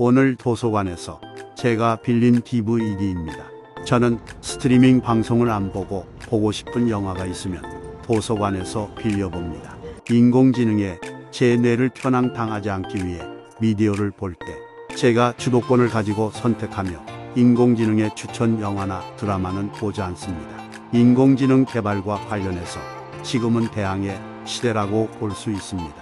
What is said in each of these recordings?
오늘 도서관에서 제가 빌린 DVD입니다. 저는 스트리밍 방송을 안 보고 보고 싶은 영화가 있으면 도서관에서 빌려봅니다. 인공지능에 제 뇌를 편향 당하지 않기 위해 미디어를 볼 때 제가 주도권을 가지고 선택하며 인공지능의 추천 영화나 드라마는 보지 않습니다. 인공지능 개발과 관련해서 지금은 대항의 시대라고 볼 수 있습니다.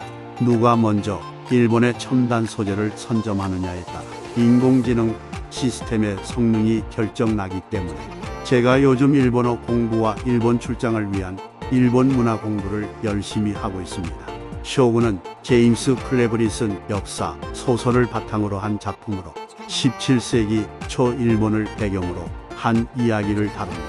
누가 먼저 일본의 첨단 소재를 선점하느냐에 따라 인공지능 시스템의 성능이 결정나기 때문에 제가 요즘 일본어 공부와 일본 출장을 위한 일본 문화 공부를 열심히 하고 있습니다. 쇼군은 제임스 클레버리 쓴 역사 소설을 바탕으로 한 작품으로 17세기 초 일본을 배경으로 한 이야기를 다룹니다.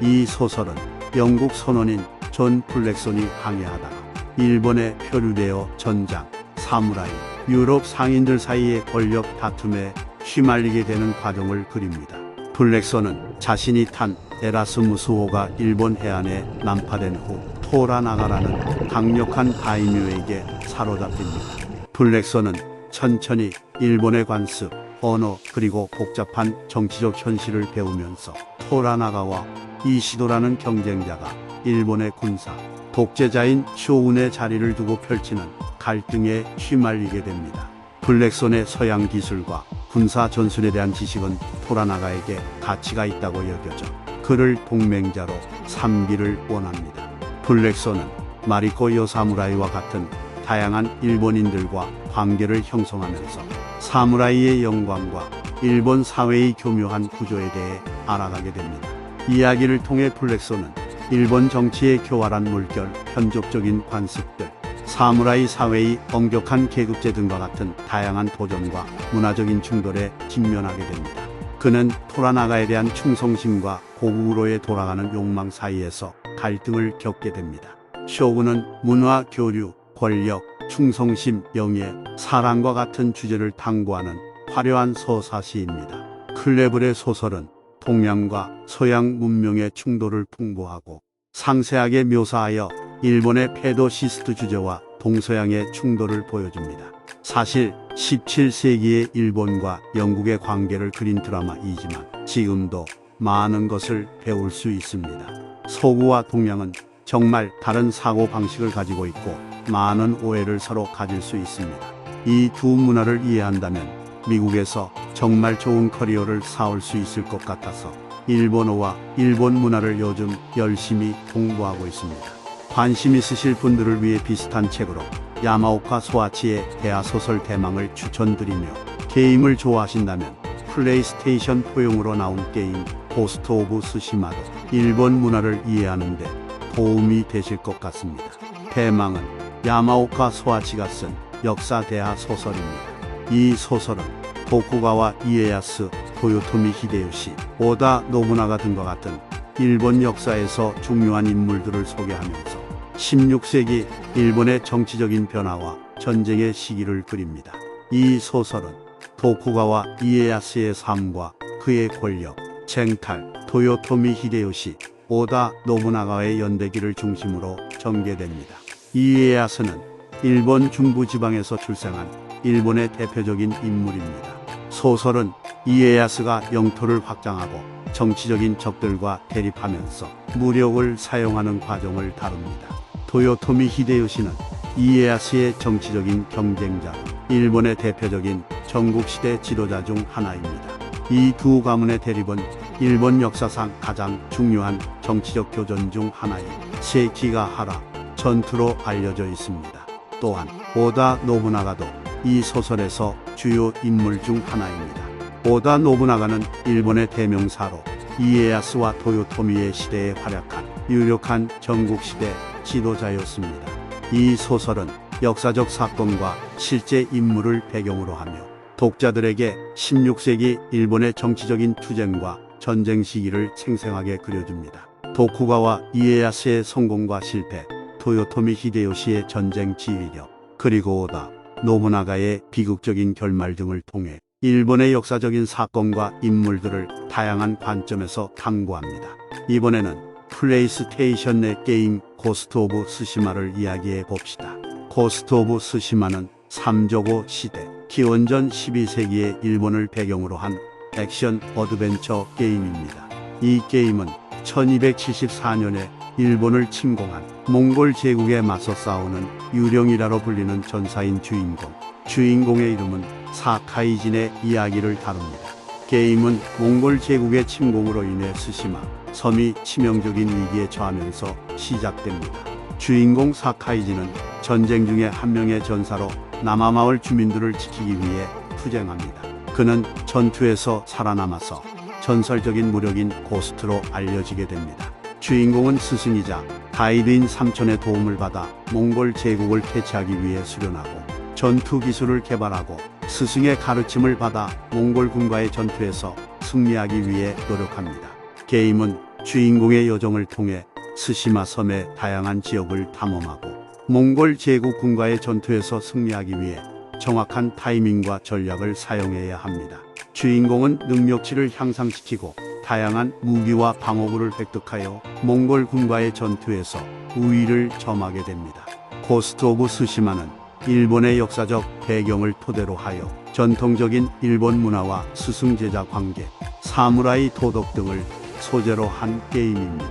이 소설은 영국 선원인 존 플렉손이 항해하다가 일본에 표류되어 전장, 사무라이, 유럽 상인들 사이의 권력 다툼에 휘말리게 되는 과정을 그립니다. 블랙선은 자신이 탄 에라스무스호가 일본 해안에 난파된 후 토라나가라는 강력한 다이묘에게 사로잡힙니다. 블랙선은 천천히 일본의 관습, 언어 그리고 복잡한 정치적 현실을 배우면서 토라나가와 이시도라는 경쟁자가 일본의 군사, 독재자인 쇼운의 자리를 두고 펼치는 갈등에 휘말리게 됩니다. 블랙손의 서양 기술과 군사 전술에 대한 지식은 토라나가에게 가치가 있다고 여겨져 그를 동맹자로 삼기를 원합니다. 블랙손은 마리코 요사무라이와 같은 다양한 일본인들과 관계를 형성하면서 사무라이의 영광과 일본 사회의 교묘한 구조에 대해 알아가게 됩니다. 이야기를 통해 블랙손은 일본 정치의 교활한 물결, 편족적인 관습들, 사무라이 사회의 엄격한 계급제 등과 같은 다양한 도전과 문화적인 충돌에 직면하게 됩니다. 그는 토라나가에 대한 충성심과 고국으로의 돌아가는 욕망 사이에서 갈등을 겪게 됩니다. 쇼군은 문화, 교류, 권력, 충성심, 영예, 사랑과 같은 주제를 탐구하는 화려한 서사시입니다. 클레블의 소설은 동양과 서양 문명의 충돌을 풍부하고 상세하게 묘사하여 일본의 페도시스트 주제와 동서양의 충돌을 보여줍니다. 사실 17세기의 일본과 영국의 관계를 그린 드라마이지만 지금도 많은 것을 배울 수 있습니다. 서구와 동양은 정말 다른 사고 방식을 가지고 있고 많은 오해를 서로 가질 수 있습니다. 이 두 문화를 이해한다면 미국에서 정말 좋은 커리어를 쌓을 수 있을 것 같아서 일본어와 일본 문화를 요즘 열심히 공부하고 있습니다. 관심 있으실 분들을 위해 비슷한 책으로 야마오카 소아치의 대하 소설 대망을 추천드리며 게임을 좋아하신다면 플레이스테이션 포용으로 나온 게임 고스트 오브 스시마도 일본 문화를 이해하는 데 도움이 되실 것 같습니다. 대망은 야마오카 소아치가 쓴 역사 대하 소설입니다. 이 소설은 도쿠가와 이에야스, 도요토미 히데요시, 오다 노부나가 등과 같은 일본 역사에서 중요한 인물들을 소개하면서 16세기 일본의 정치적인 변화와 전쟁의 시기를 그립니다. 이 소설은 도쿠가와 이에야스의 삶과 그의 권력, 쟁탈, 도요토미 히데요시, 오다 노부나가의 연대기를 중심으로 전개됩니다. 이에야스는 일본 중부 지방에서 출생한 일본의 대표적인 인물입니다. 소설은 이에야스가 영토를 확장하고 정치적인 적들과 대립하면서 무력을 사용하는 과정을 다룹니다. 도요토미 히데요시는 이에야스의 정치적인 경쟁자, 일본의 대표적인 전국시대 지도자 중 하나입니다. 이 두 가문의 대립은 일본 역사상 가장 중요한 정치적 교전 중 하나인 세키가하라 전투로 알려져 있습니다. 또한 오다 노부나가도 이 소설에서 주요 인물 중 하나입니다. 오다 노부나가는 일본의 대명사로 이에야스와 도요토미의 시대에 활약한 유력한 전국시대 지도자였습니다. 이 소설은 역사적 사건과 실제 인물을 배경으로 하며 독자들에게 16세기 일본의 정치적인 투쟁과 전쟁 시기를 생생하게 그려줍니다. 도쿠가와 이에야스의 성공과 실패, 도요토미 히데요시의 전쟁 지휘력, 그리고 오다 노부나가의 비극적인 결말 등을 통해 일본의 역사적인 사건과 인물들을 다양한 관점에서 탐구합니다. 이번에는 플레이스테이션 내 게임 고스트 오브 스시마를 이야기해 봅시다. 고스트 오브 스시마는 삼조고 시대 기원전 12세기의 일본을 배경으로 한 액션 어드벤처 게임입니다. 이 게임은 1274년에 일본을 침공한 몽골 제국에 맞서 싸우는 유령이라로 불리는 전사인 주인공. 주인공의 이름은 사카이진의 이야기를 다룹니다. 게임은 몽골 제국의 침공으로 인해 스시마 섬이 치명적인 위기에 처하면서 시작됩니다. 주인공 사카이진은 전쟁 중에 한 명의 전사로 남아마을 주민들을 지키기 위해 투쟁합니다. 그는 전투에서 살아남아서 전설적인 무력인 고스트로 알려지게 됩니다. 주인공은 스승이자 가이드인 삼촌의 도움을 받아 몽골 제국을 퇴치하기 위해 수련하고 전투 기술을 개발하고 스승의 가르침을 받아 몽골 군과의 전투에서 승리하기 위해 노력합니다. 게임은 주인공의 여정을 통해 스시마 섬의 다양한 지역을 탐험하고 몽골 제국 군과의 전투에서 승리하기 위해 정확한 타이밍과 전략을 사용해야 합니다. 주인공은 능력치를 향상시키고 다양한 무기와 방어구를 획득하여 몽골 군과의 전투에서 우위를 점하게 됩니다. 고스트 오브 스시마는 일본의 역사적 배경을 토대로 하여 전통적인 일본 문화와 스승제자 관계, 사무라이 도덕 등을 소재로 한 게임입니다.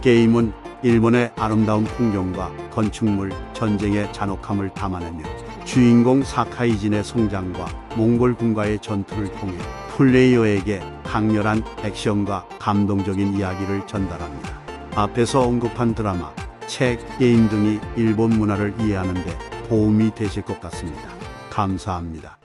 게임은 일본의 아름다운 풍경과 건축물, 전쟁의 잔혹함을 담아내며 주인공 사카이진의 성장과 몽골 군과의 전투를 통해 플레이어에게 강렬한 액션과 감동적인 이야기를 전달합니다. 앞에서 언급한 드라마, 책, 게임 등이 일본 문화를 이해하는 데 도움이 되실 것 같습니다. 감사합니다.